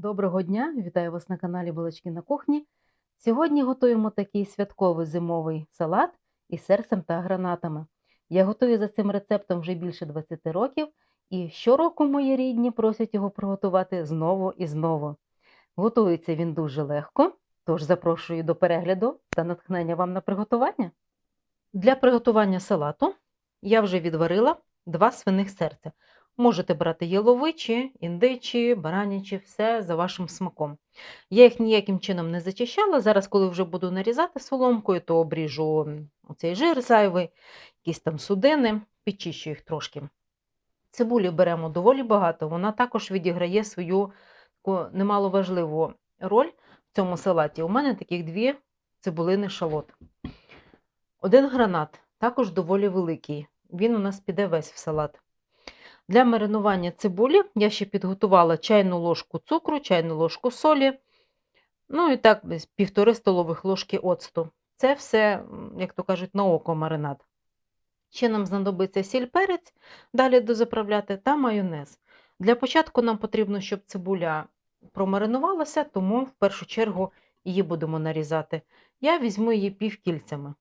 Доброго дня! Вітаю вас на каналі Балачки на кухні. Сьогодні готуємо такий святковий зимовий салат із серцем та гранатами. Я готую за цим рецептом вже більше 20 років, і щороку мої рідні просять його приготувати знову і знову. Готується він дуже легко, тож запрошую до перегляду та натхнення вам на приготування. Для приготування салату я вже відварила два свиних серця. Можете брати яловичі, індичі, баранячі, все за вашим смаком. Я їх ніяким чином не зачищала. Зараз, коли вже буду нарізати соломкою, то обріжу оцей жир зайвий, якісь там судини, підчищу їх трошки. Цибулі беремо доволі багато, вона також відіграє свою немаловажливу роль в цьому салаті. У мене таких дві цибулини шалот. Один гранат також доволі великий. Він у нас піде весь в салат. Для маринування цибулі я ще підготувала чайну ложку цукру, чайну ложку солі, ну і так, десь півтори столових ложки оцту. Це все, як то кажуть, на око маринад. Ще нам знадобиться сіль перець, далі дозаправляти, та майонез. Для початку нам потрібно, щоб цибуля промаринувалася, тому в першу чергу її будемо нарізати. Я візьму її півкільцями.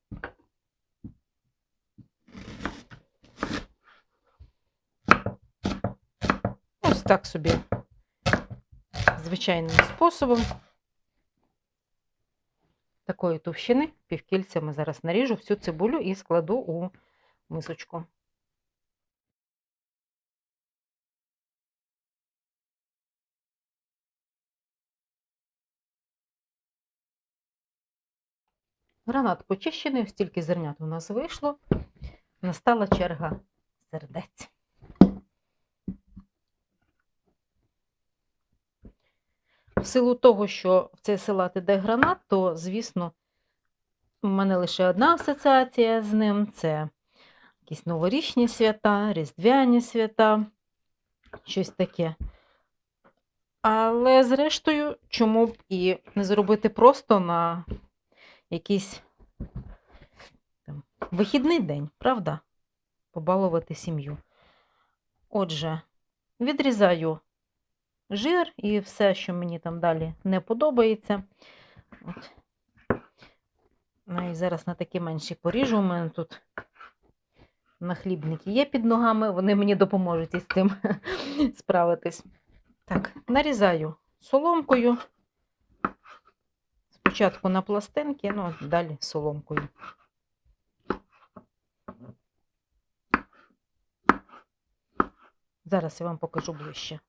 Ось так собі звичайним способом. Такої товщини півкільцями зараз наріжу всю цибулю і складу у мисочку. Гранат почищений, ось тільки зернят у нас вийшло. Настала черга сердець. В силу того, що в цей салат іде гранат, то, звісно, в мене лише одна асоціація з ним це якісь новорічні свята, різдвяні свята, щось таке. Але, зрештою, чому б і не зробити просто на якийсь там, вихідний день, правда? Побалувати сім'ю. Отже, відрізаю жир і все, що мені там далі не подобається. От. Ну і зараз на такі менші поріжу. У мене тут нахлібники є під ногами, вони мені допоможуть із цим справитись. Так, нарізаю соломкою. Спочатку на пластинки, ну а далі соломкою. Зараз я вам покажу ближче.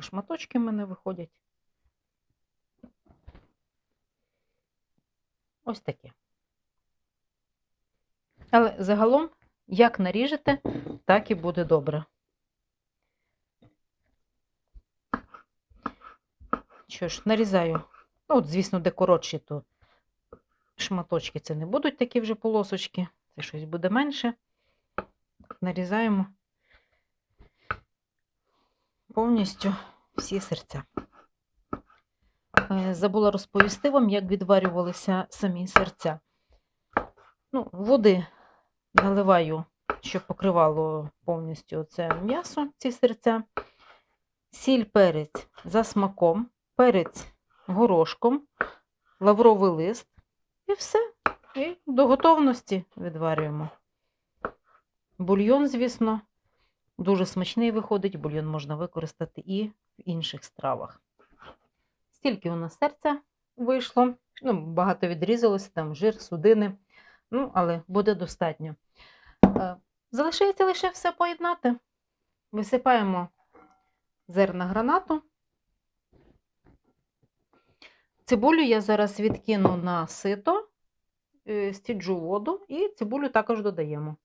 Шматочки в мене виходять. Ось таке. Але загалом, як наріжете, так і буде добре. Що ж, нарізаю. Ну, от, звісно, де коротші, то шматочки це не будуть такі вже полосочки. Це щось буде менше. Нарізаємо повністю всі серця. Е, Забула розповісти вам, як відварювалися самі серця. Ну, води наливаю, щоб покривало повністю це м'ясо, ці серця. Сіль, перець за смаком, перець горошком, лавровий лист і все. І до готовності відварюємо. Бульйон, звісно, Дуже смачний виходить, бульйон можна використати і в інших стравах. Стільки у нас серця вийшло. Ну, багато відрізалося, там жир, судини. Ну, але буде достатньо. Е, Залишається лише все поєднати. Висипаємо зерна гранату. Цибулю я зараз відкину на сито, е, стіджу воду і цибулю також додаємо.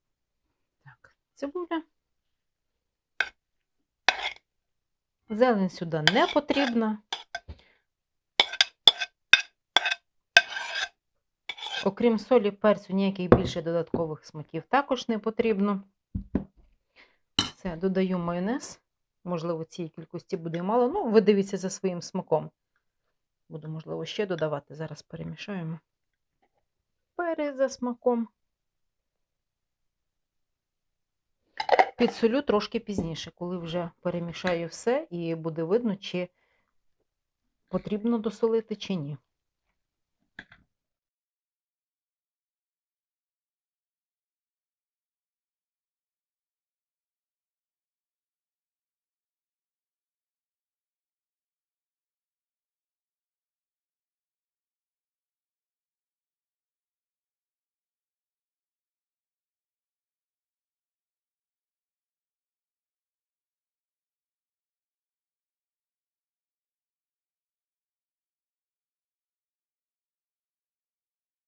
Так, цибуля. Зелень сюди не потрібна. Окрім солі, перцю, ніяких більше додаткових смаків також не потрібно. Все, додаю майонез. Можливо, цієї кількості буде мало. Ну, ви дивіться за своїм смаком. Буду, можливо, ще додавати. Зараз перемішаємо. Перець за смаком. Підсолю трошки пізніше, коли вже перемішаю все і буде видно, чи Потрібно досолити чи ні?